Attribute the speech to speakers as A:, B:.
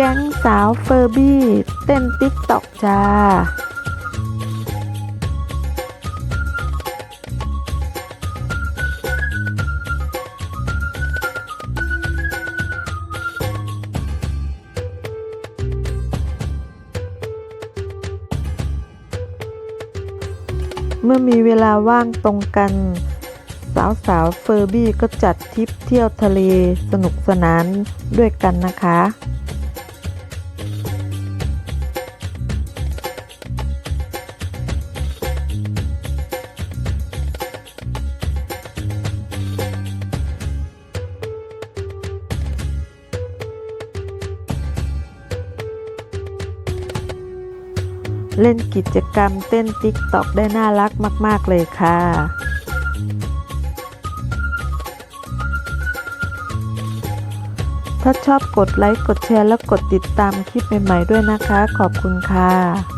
A: แก๊งสาวเฟอร์บี้เต้นติ๊กตอกจ้าเมื่อมีเวลาว่างตรงกัน สาวสาวเฟอร์บี้ก็จัดทริปเที่ยวทะเลสนุกสนานด้วยกันนะคะ เล่นกิจกรรมเต้นติ๊กตอกได้น่ารักมาก ๆ เลยค่ะถ้าชอบกดไลค์ กดแชร์ และกดติดตามคลิปใหม่ ๆ ด้วยนะคะ ขอบคุณค่ะ